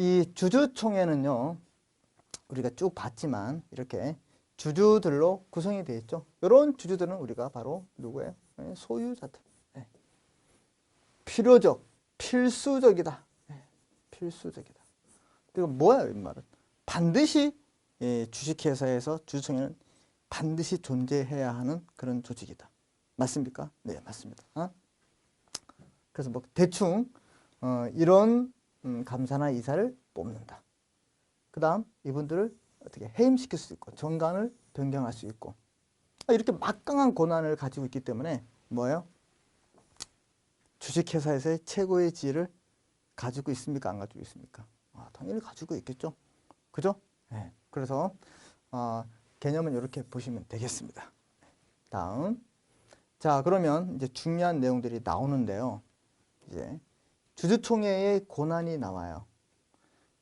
어, 이 주주총회는요, 우리가 쭉 봤지만 이렇게 주주들로 구성이 되어 있죠. 이런 주주들은 우리가 바로 누구예요? 네, 소유자들. 네. 필요적, 필수적이다. 네, 필수적이다. 이거 뭐야, 이 말은? 반드시 예, 주식회사에서 주주총회는 반드시 존재해야 하는 그런 조직이다. 맞습니까? 네, 맞습니다. 어? 그래서 뭐 대충 어, 이런 음, 감사나 이사를 뽑는다. 그 다음 이분들을 어떻게 해임시킬 수 있고 정관을 변경할 수 있고 아, 이렇게 막강한 권한을 가지고 있기 때문에 뭐예요? 주식회사에서의 최고의 지위를 가지고 있습니까? 안 가지고 있습니까? 아, 당연히 가지고 있겠죠. 그죠? 네. 그래서 어, 개념은 이렇게 보시면 되겠습니다. 다음 자 그러면 이제 중요한 내용들이 나오는데요. 이제 주주총회의 권한이 나와요.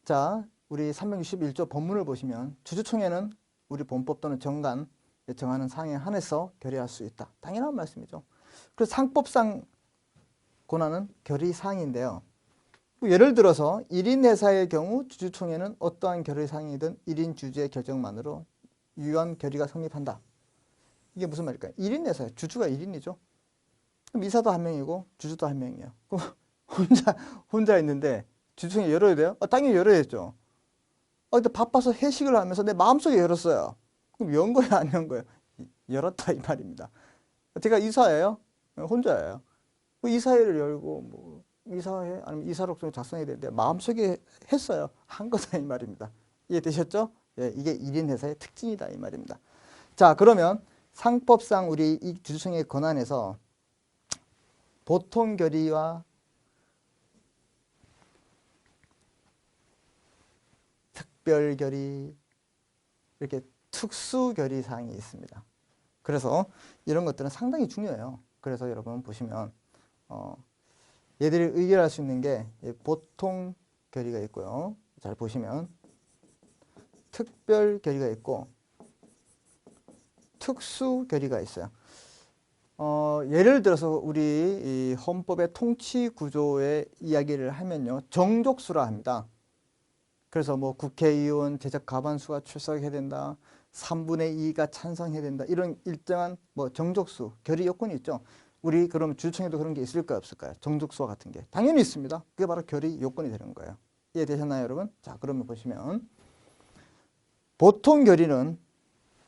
자 우리 361조 법문을 보시면 주주총회는 우리 본법 또는 정관 정하는 사항에 한해서 결의할 수 있다. 당연한 말씀이죠. 그래서 상법상 권한은 결의 사항인데요. 뭐 예를 들어서 1인 회사의 경우 주주총회는 어떠한 결의 사항이든 1인 주주의 결정만으로 유효한 결의가 성립한다. 이게 무슨 말일까요? 1인 회사예요. 주주가 1인이죠. 그럼 이사도 한 명이고 주주도 한 명이에요. 그럼 혼자 혼자 있는데 주주총회 열어야 돼요? 아, 당연히 열어야죠. 아, 근데 바빠서 회식을 하면서 내 마음속에 열었어요. 그럼 연 거야 안연 거야? 열었다 이 말입니다. 제가 이사예요? 혼자예요. 그 이사회를 열고 뭐 이사회 아니면 이사록을 작성해야 되는데 마음속에 했어요. 한 거다 이 말입니다. 이해되셨죠? 예, 이게 1인 회사의 특징이다 이 말입니다. 자 그러면 상법상 우리 이 주주총회 권한에서 보통 결의와 특별 결의 이렇게 특수 결의 사항이 있습니다. 그래서 이런 것들은 상당히 중요해요. 그래서 여러분 보시면 어, 얘들이 의결할 수 있는 게 보통 결의가 있고요. 잘 보시면 특별 결의가 있고 특수 결의가 있어요. 어, 예를 들어서 우리 헌법의 통치 구조의 이야기를 하면요. 정족수라 합니다. 그래서 뭐 국회의원 제적 과반수가 출석해야 된다. 3분의 2가 찬성해야 된다. 이런 일정한 뭐 정족수, 결의 요건이 있죠. 우리 그럼 주총에도 그런 게 있을까요? 없을까요? 정족수와 같은 게. 당연히 있습니다. 그게 바로 결의 요건이 되는 거예요. 이해되셨나요, 여러분? 자, 그러면 보시면 보통 결의는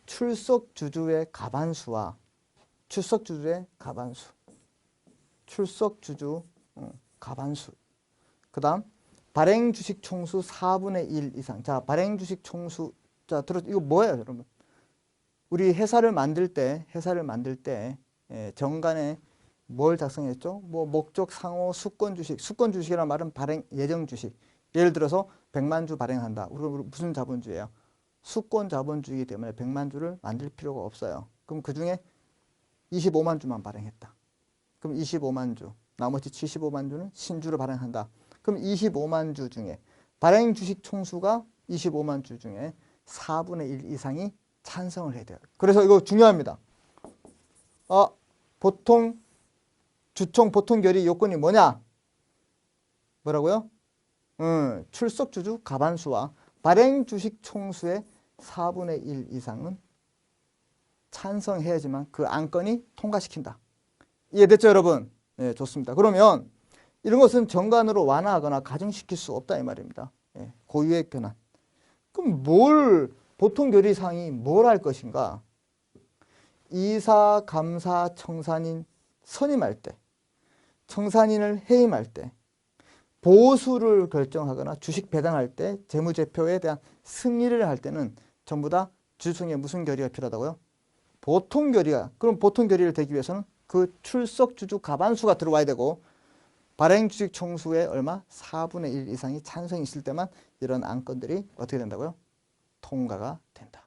출석 주주의 가반수와 출석 주주의 가반수, 출석 주주 어, 가반수. 그 다음 발행 주식 총수 4분의 1 이상. 자, 발행 주식 총수. 자, 들어 이거 뭐예요, 여러분? 우리 회사를 만들 때, 회사를 만들 때 예, 정관에 뭘 작성했죠? 뭐 목적 상호 수권 주식. 수권 주식이란 말은 발행 예정 주식. 예를 들어서 100만 주 발행한다. 우리 무슨 자본주의예요? 수권 자본주의이기 때문에 100만 주를 만들 필요가 없어요. 그럼 그 중에 25만 주만 발행했다. 그럼 25만 주. 나머지 75만 주는 신주를 발행한다. 그럼 25만 주 중에 발행 주식 총수가 25만 주 중에 4분의 1 이상이 찬성을 해야 돼요. 그래서 이거 중요합니다. 아, 보통 주총 보통 결의 요건이 뭐냐? 뭐라고요? 음, 출석 주주 가반수와 발행 주식 총수의 4분의 1 이상은 찬성해야지만 그 안건이 통과시킨다. 이해됐죠, 여러분? 네, 좋습니다. 그러면 이런 것은 정관으로 완화하거나 가정시킬 수 없다 이 말입니다. 예, 고유의 변환. 그럼 뭘 보통 결의사항이 뭘 할 것인가? 이사, 감사, 청산인 선임할 때, 청산인을 해임할 때, 보수를 결정하거나 주식 배당할 때, 재무제표에 대한 승인을 할 때는 전부 다 주주총회 무슨 결의가 필요하다고요? 보통 결의가. 그럼 보통 결의를 되기 위해서는 그 출석 주주 가반수가 들어와야 되고 발행 주식 총수의 얼마? 4분의 1 이상이 찬성이 있을 때만 이런 안건들이 어떻게 된다고요? 통과가 된다.